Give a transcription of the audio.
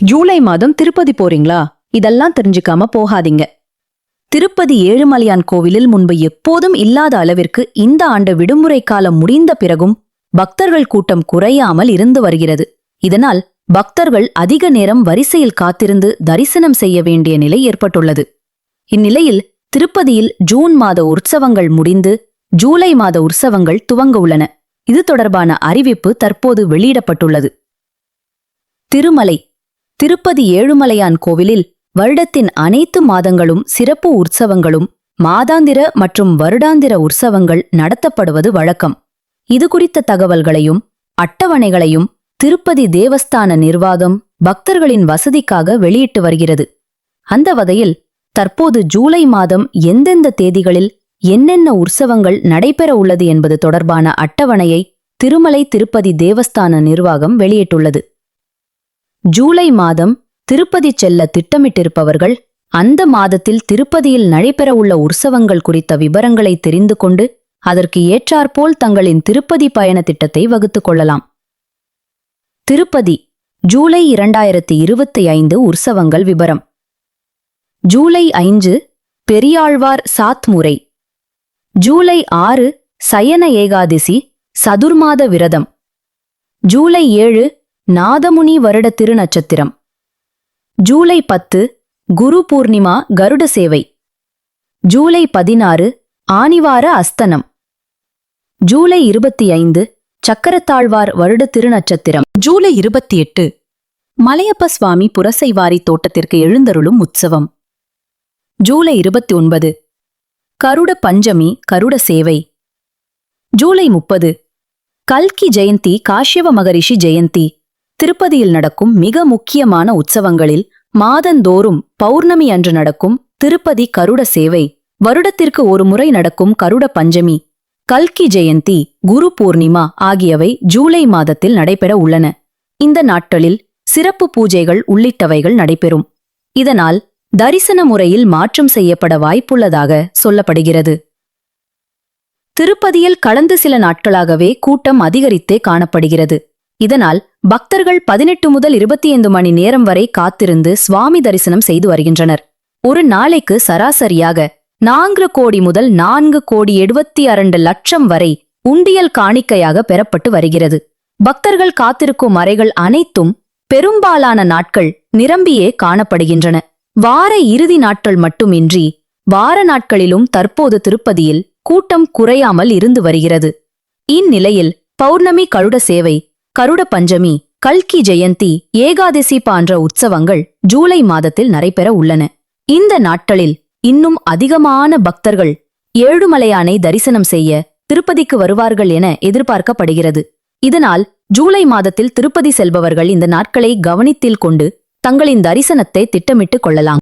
ஜூலை மாதம் திருப்பதி போறீங்களா? இதெல்லாம் தெரிஞ்சுக்காம போகாதீங்க. திருப்பதி ஏழுமலையான் கோவிலில் முன்பு எப்போதும் இல்லாத அளவிற்கு இந்த ஆண்டு விடுமுறை காலம் முடிந்த பிறகும் பக்தர்கள் கூட்டம் குறையாமல் இருந்து வருகிறது. இதனால் பக்தர்கள் அதிக நேரம் வரிசையில் காத்திருந்து தரிசனம் செய்ய வேண்டிய நிலை ஏற்பட்டுள்ளது. இந்நிலையில் திருப்பதியில் ஜூன் மாத உற்சவங்கள் முடிந்து ஜூலை மாத உற்சவங்கள் துவங்க உள்ளன. இது தொடர்பான அறிவிப்பு தற்போது வெளியிடப்பட்டுள்ளது. திருமலை திருப்பதி ஏழுமலையான் கோவிலில் வருடத்தின் அனைத்து மாதங்களும் சிறப்பு உற்சவங்களும் மாதாந்திர மற்றும் வருடாந்திர உற்சவங்கள் நடத்தப்படுவது வழக்கம். இது குறித்த தகவல்களையும் அட்டவணைகளையும் திருப்பதி தேவஸ்தான நிர்வாகம் பக்தர்களின் வசதிக்காக வெளியிட்டு வருகிறது. அந்த வகையில் தற்போது ஜூலை மாதம் எந்தெந்த தேதிகளில் என்னென்ன உற்சவங்கள் நடைபெற உள்ளது என்பது தொடர்பான அட்டவணையை திருமலை திருப்பதி தேவஸ்தான நிர்வாகம் வெளியிட்டுள்ளது. ஜூலை மாதம் திருப்பதி செல்ல திட்டமிட்டிருப்பவர்கள் அந்த மாதத்தில் திருப்பதியில் நடைபெறவுள்ள உற்சவங்கள் குறித்த விவரங்களை தெரிந்து கொண்டு அதற்கு ஏற்றாற்போல் தங்களின் திருப்பதி பயண திட்டத்தை வகுத்துக் கொள்ளலாம். திருப்பதி ஜூலை இரண்டாயிரத்தி இருபத்தி ஐந்து உற்சவங்கள் விபரம். ஜூலை ஐந்து பெரியாழ்வார் சாத்முறை ஜூலை ஆறு சயன ஏகாதசி சதுர்மாத விரதம். ஜூலை ஏழு நாதமுனி வருட திருநட்சத்திரம். ஜூலை பத்து குரு பூர்ணிமா கருட சேவை. ஜூலை பதினாறு ஆனிவார அஸ்தனம். ஜூலை இருபத்தி ஐந்து சக்கரத்தாழ்வார் வருட திருநட்சத்திரம். ஜூலை இருபத்தி எட்டு மலையப்ப சுவாமி புரசைவாரி தோட்டத்திற்கு எழுந்தருளும் உற்சவம். ஜூலை இருபத்தி ஒன்பது கருட பஞ்சமி கருட சேவை. ஜூலை முப்பது கல்கி ஜெயந்தி காஷ்யவ மகரிஷி ஜெயந்தி. திருப்பதியில் நடக்கும் மிக முக்கியமான உற்சவங்களில் மாதந்தோறும் பௌர்ணமி அன்று நடக்கும் திருப்பதி கருட சேவை வருடத்திற்கு ஒரு முறை நடக்கும் கருட பஞ்சமி கல்கி ஜெயந்தி குரு பூர்ணிமா ஆகியவை ஜூலை மாதத்தில் நடைபெற உள்ளன. இந்த நாட்களில் சிறப்பு பூஜைகள் உள்ளிட்டவைகள் நடைபெறும். இதனால் தரிசன முறையில் மாற்றம் செய்யப்பட வாய்ப்புள்ளதாக சொல்லப்படுகிறது. திருப்பதியில் கடந்த சில நாட்களாகவே கூட்டம் அதிகரித்தே காணப்படுகிறது. இதனால் பக்தர்கள் பதினெட்டு முதல் இருபத்தி ஐந்து மணி நேரம் வரை காத்திருந்து சுவாமி தரிசனம் செய்து வருகின்றனர். ஒரு நாளைக்கு சராசரியாக நான்கு கோடி முதல் நான்கு கோடி எழுபத்தி அரண்டு லட்சம் வரை உண்டியல் காணிக்கையாக பெறப்பட்டு வருகிறது. பக்தர்கள் காத்திருக்கும் அறைகள் அனைத்தும் பெரும்பாலான நாட்கள் நிரம்பியே காணப்படுகின்றன. வார இறுதி நாட்கள் மட்டுமின்றி வார நாட்களிலும் தற்போது திருப்பதியில் கூட்டம் குறையாமல் இருந்து வருகிறது. இந்நிலையில் பௌர்ணமி கருட சேவை கருட பஞ்சமி கல்கி ஜெயந்தி ஏகாதசி போன்ற உற்சவங்கள் ஜூலை மாதத்தில் நடைபெற உள்ளன. இந்த நாட்களில் இன்னும் அதிகமான பக்தர்கள் ஏழுமலையானை தரிசனம் செய்ய திருப்பதிக்கு வருவார்கள் என எதிர்பார்க்கப்படுகிறது. இதனால் ஜூலை மாதத்தில் திருப்பதி செல்பவர்கள் இந்த நாட்களை கவனித்தில் கொண்டு தங்களின் தரிசனத்தை திட்டமிட்டுக் கொள்ளலாம்.